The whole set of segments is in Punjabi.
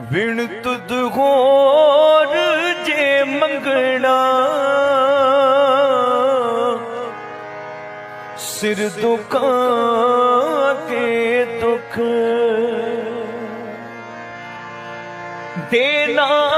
ਵਿਣ ਤੁਧ ਹੋਰ ਜੇ ਮੰਗਣਾ। ਸਿਰ ਦੁਖਾਂ ਕੇ ਦੁੱਖ। ਦੇਣਾ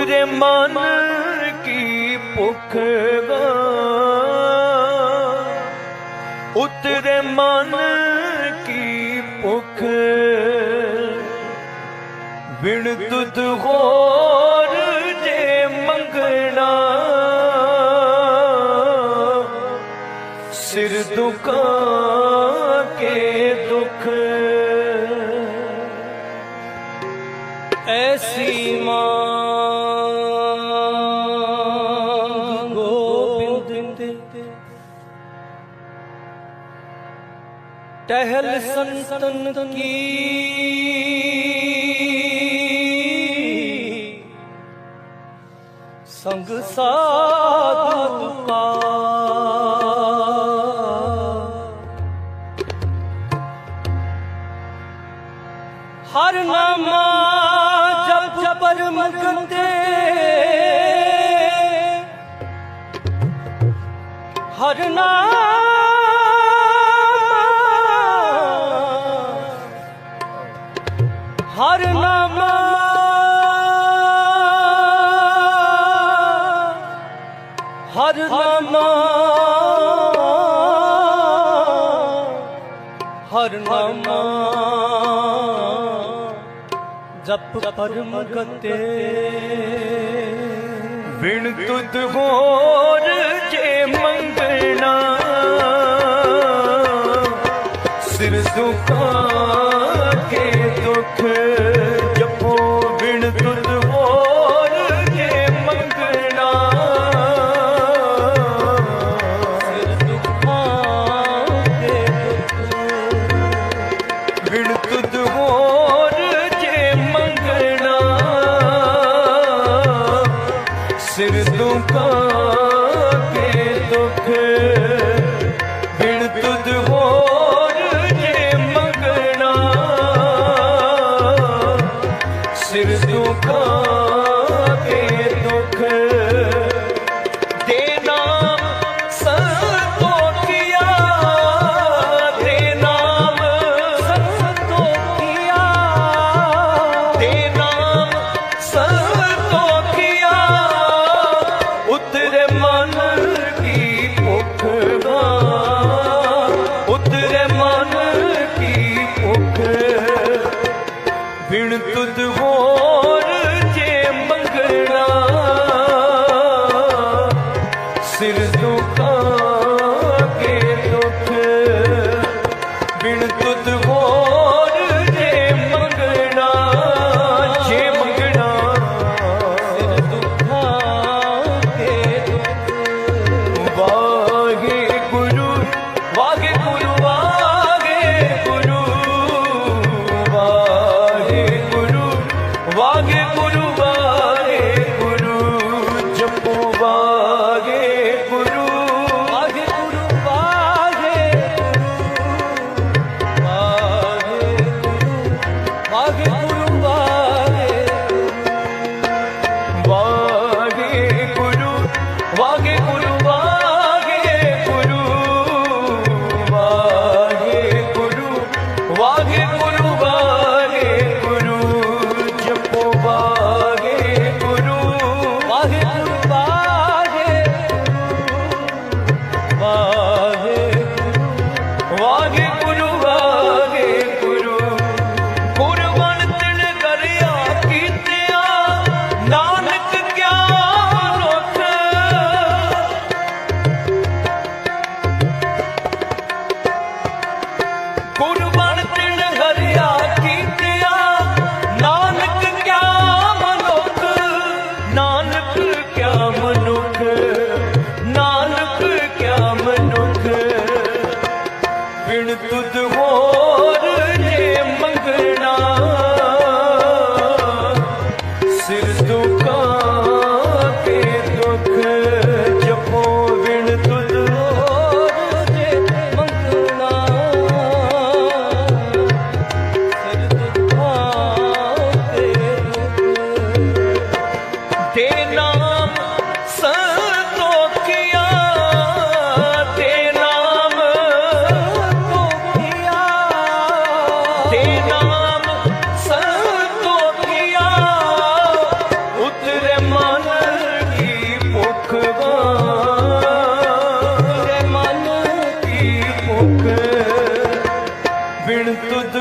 ਉਤਰੇ ਮਨ ਕੀ ਭੁੱਖ ਉਤਰੇ ਮਨ ਕੀ ਭੁੱਖ? ਬਿਨ ਤੁਧ ਹੋਰ ਜੇ ਮੰਗਣਾ? ਸਿਰ ਦੁਖਾਂ ਟਹਿਲ ਸੰਤਨ ਕੀ? ਸੰਗ ਸਾਧੂ ਹਰ ਨਾਮਾ ਜਪ ਜਪਰ ਮੁਕਤੇ ਹਰ ਨਾਮ ਜਪ ਪਰਮ ਗਤੇ ਵਿਣ ਤੁਧ ਹੋਰ ਜੇ ਮੰਗਣਾ। ਸਿਰ ਦੁਖਾਂ tu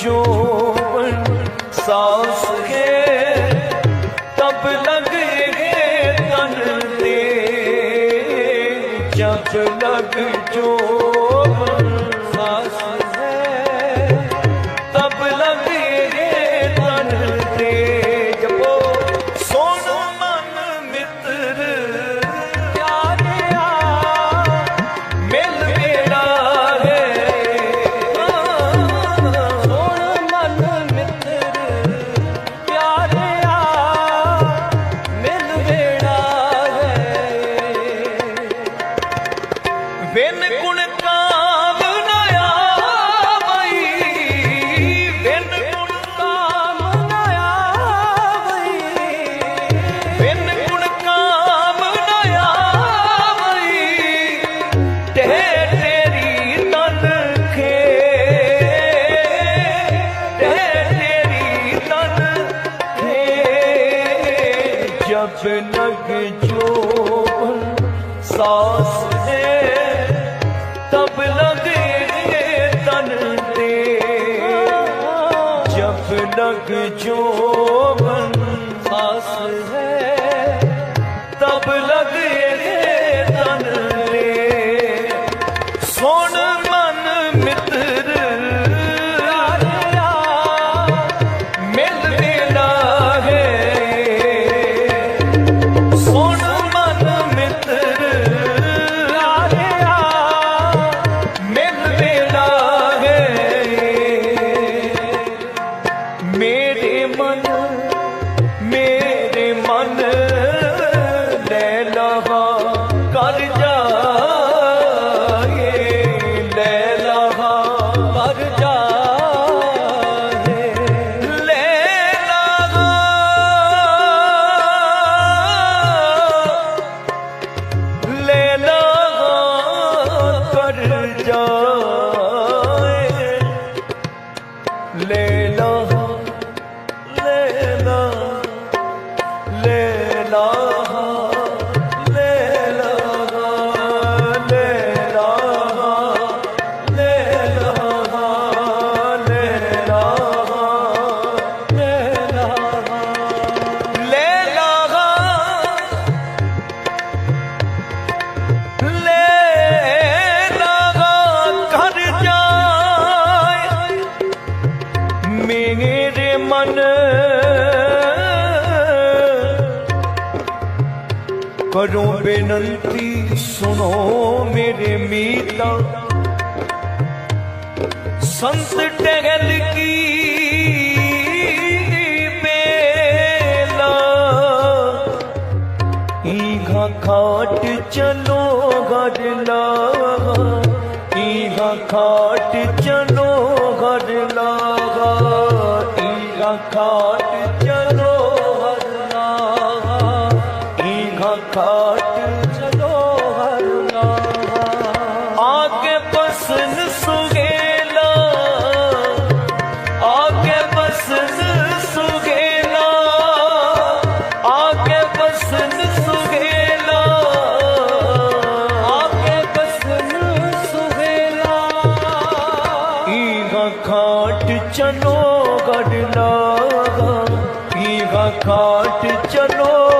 जोबन सास है तब लगे तन ते जब लग जो been ਬੇਨਤੀ ਸੁਣੋ ਮੇਰੇ ਮੀਤਾ। ਸੰਤ ਟਹਿਲ ਕੀ ਬੇਲਾ ਈਗਾ ਖਾਟ ਚਲੋ ਗੜਲਾ ਈਗਾ ਖਾਟ चलो गडला हीरा काट चलो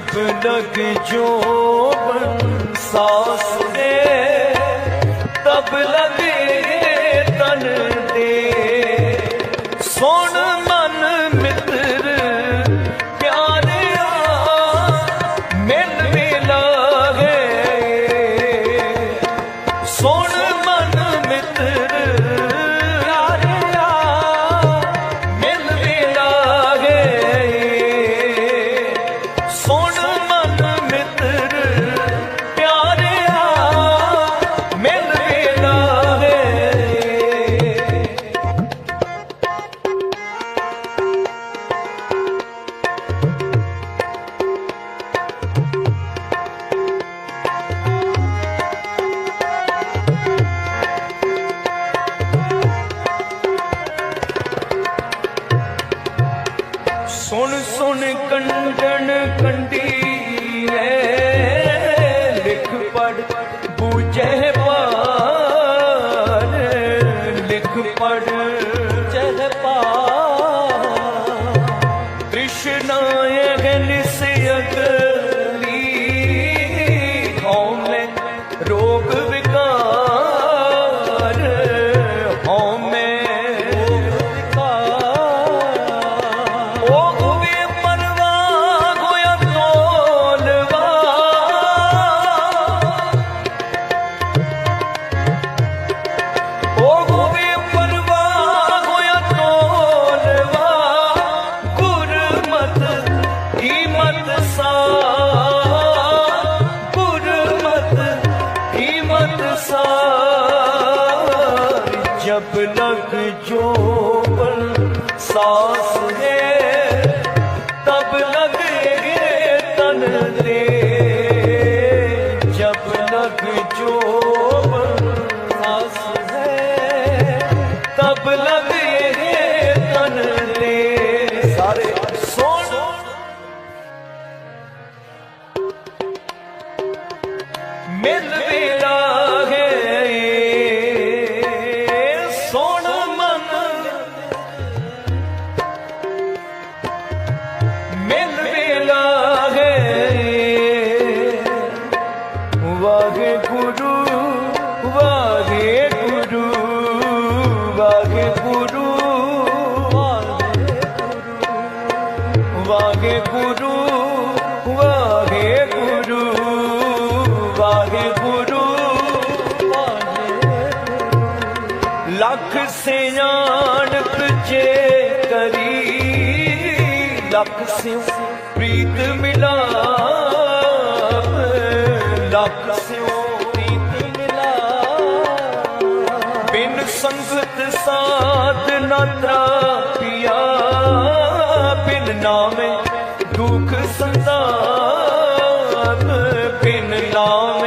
ਲਗ ਜੋ ਜੋਬਨ ਸਾਸ ਦੇ ਤਬ ਲਗੇ ਤਨ लब ਗੁਰੂ ਲੱਖ ਸਿਆਣਪ ਜੇ ਕਰੀ, ਲੱਖ ਸਿਉ ਪ੍ਰੀਤ ਮਿਲਾਪ ਲੱਖ ਪ੍ਰੀਤ ਮਿਲਾਪ ਬਿਨ ਸੰਗਤ ਸਾਧ ਨਾ ਤਰਾਪਿਆ। ਬਿਨ ਨਾਮੇ ਦੁੱਖ ਸੰਤਾਪ। ਬਿਨ ਨਾਮ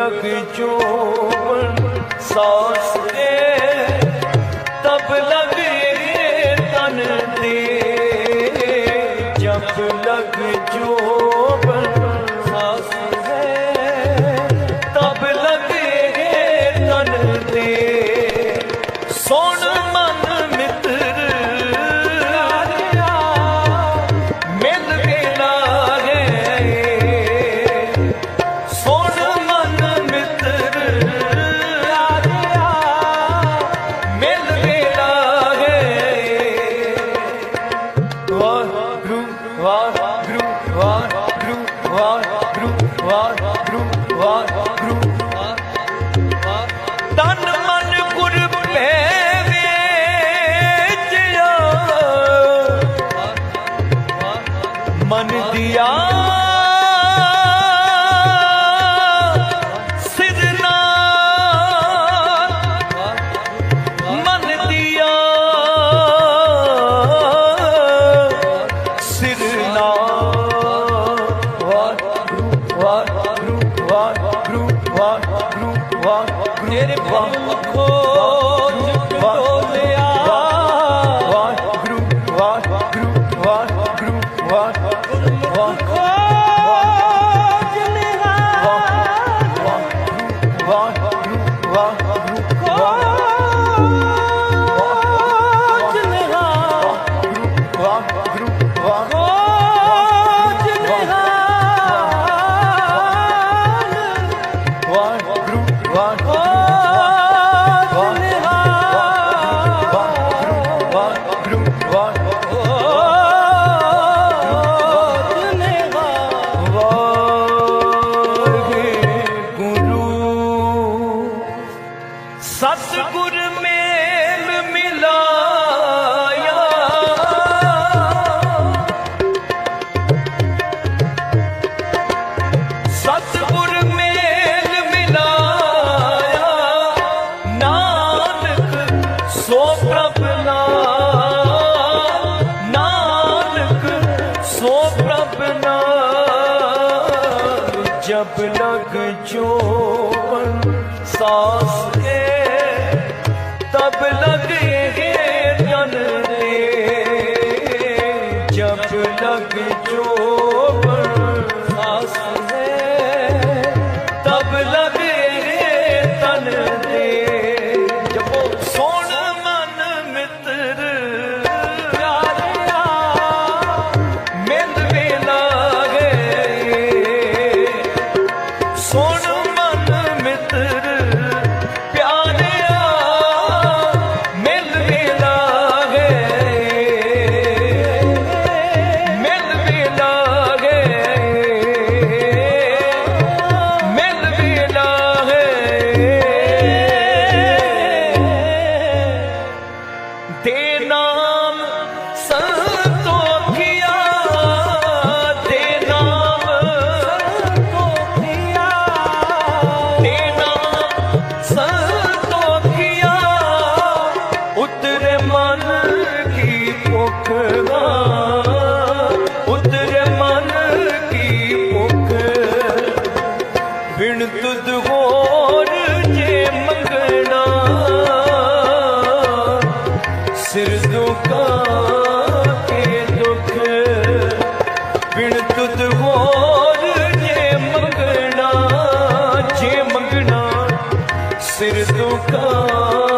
ਲਖ ਚੋਪਨ ਸਾਸ ਤਬ ਲਗ ਖੁਦ ਜੇ ਮੰਗਣਾ ਸਿਰ ਤੋਂ ਕਾ